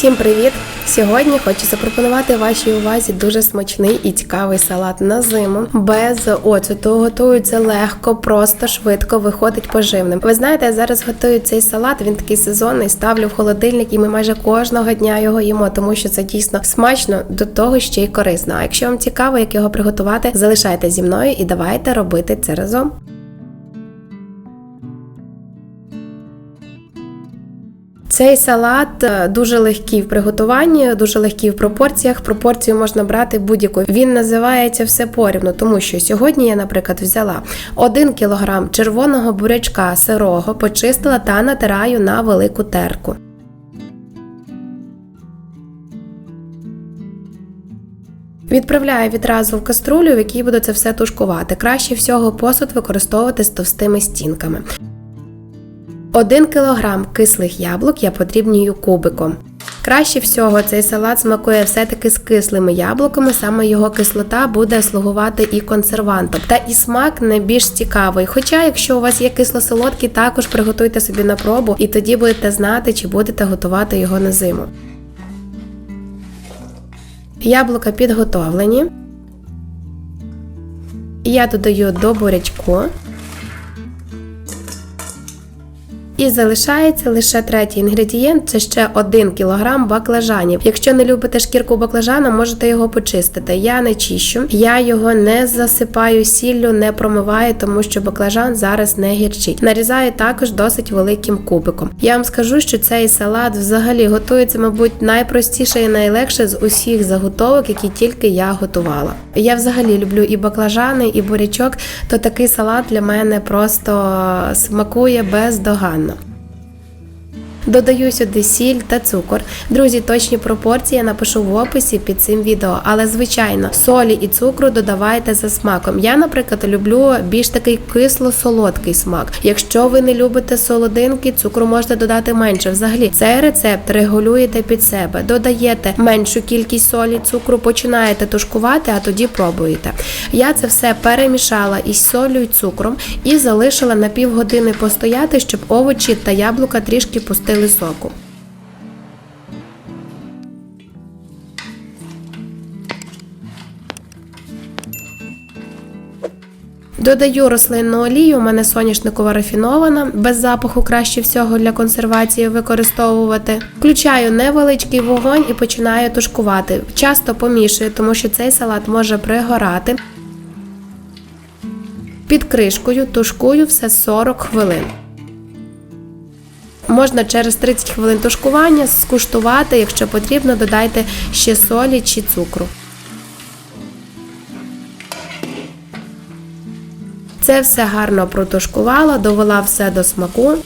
Всім привіт! Сьогодні хочу запропонувати вашій увазі дуже смачний і цікавий салат на зиму. Без оцету готується легко, просто, швидко, виходить поживним. Ви знаєте, я зараз готую цей салат. Він такий сезонний, ставлю в холодильник, і ми майже кожного дня його їмо, тому що це дійсно смачно, до того ще й корисно. А якщо вам цікаво, як його приготувати, залишайте зі мною і давайте робити це разом. Цей салат е, дуже легкий в приготуванні, дуже легкий в пропорціях. Пропорцію можна брати будь-яку. Він називається все порівну, тому що сьогодні я, наприклад, взяла 1 кг червоного бурячка сирого, почистила та натираю на велику терку. Відправляю відразу в каструлю, в якій буду це все тушкувати. Краще всього посуд використовувати з товстими стінками. 1 кг кислих яблук я подрібнюю кубиком. Краще всього цей салат смакує все-таки з кислими яблуками, саме його кислота буде слугувати і консервантом. Та і смак не більш цікавий. Хоча, якщо у вас є кисло-солодкий, також приготуйте собі на пробу, і тоді будете знати, чи будете готувати його на зиму. Яблука підготовлені. Я додаю до бурячку. І залишається лише третій інгредієнт це ще 1 кг баклажанів. Якщо не любите шкірку баклажана, можете його почистити. Я не чищу, я його не засипаю сіллю, не промиваю, тому що баклажан зараз не гірчить. Нарізаю також досить великим кубиком. Я вам скажу, що цей салат взагалі готується, мабуть, найпростіше і найлегше з усіх заготовок, які тільки я готувала. Я взагалі люблю і баклажани, і бурячок, то такий салат для мене просто смакує бездоганно. Додаю сюди сіль та цукор. Друзі, точні пропорції я напишу в описі під цим відео, але звичайно, солі і цукру додавайте за смаком. Я, наприклад, люблю більш такий кисло-солодкий смак. Якщо ви не любите солодинки, цукру можете додати менше. Взагалі, цей рецепт регулюєте під себе, додаєте меншу кількість солі, цукру, починаєте тушкувати, а тоді пробуєте. Я це все перемішала із солью і цукром і залишила на півгодини постояти, щоб овочі та яблука трішки пустили соку. Додаю рослинну олію, у мене соняшникова рафінована, без запаху краще всього для консервації використовувати. Включаю невеличкий вогонь і починаю тушкувати. Часто помішую, тому що цей салат може пригорати. Під кришкою тушкую все 40 хвилин. Можна через 30 хвилин тушкування скуштувати, якщо потрібно, додайте ще солі чи цукру. Це все гарно протушкувала, довела все до смаку.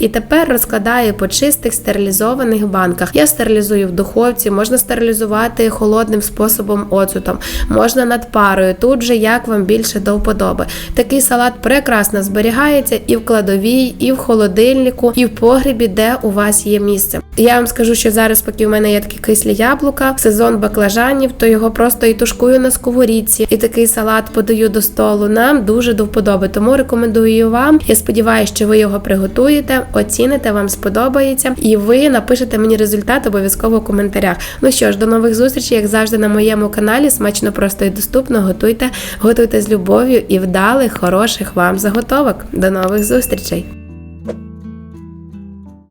І тепер розкладаю по чистих стерилізованих банках. Я стерилізую в духовці, можна стерилізувати холодним способом оцутом, можна над парою. Тут же як вам більше до вподоби. Такий салат прекрасно зберігається і в кладовій, і в холодильнику, і в погрібі, де у вас є місце. Я вам скажу, що зараз, поки в мене є такі кислі яблука, сезон баклажанів, то його просто і тушкую на сковорідці. І такий салат подаю до столу. Нам дуже до вподоби. Тому рекомендую вам. Я сподіваюся, що ви його приготуєте, оціните, вам сподобається, і ви напишете мені результат обов'язково в коментарях. Ну що ж, до нових зустрічей, як завжди, на моєму каналі. Смачно, просто і доступно. Готуйте, готуйте з любов'ю і вдалих, хороших вам заготовок. До нових зустрічей!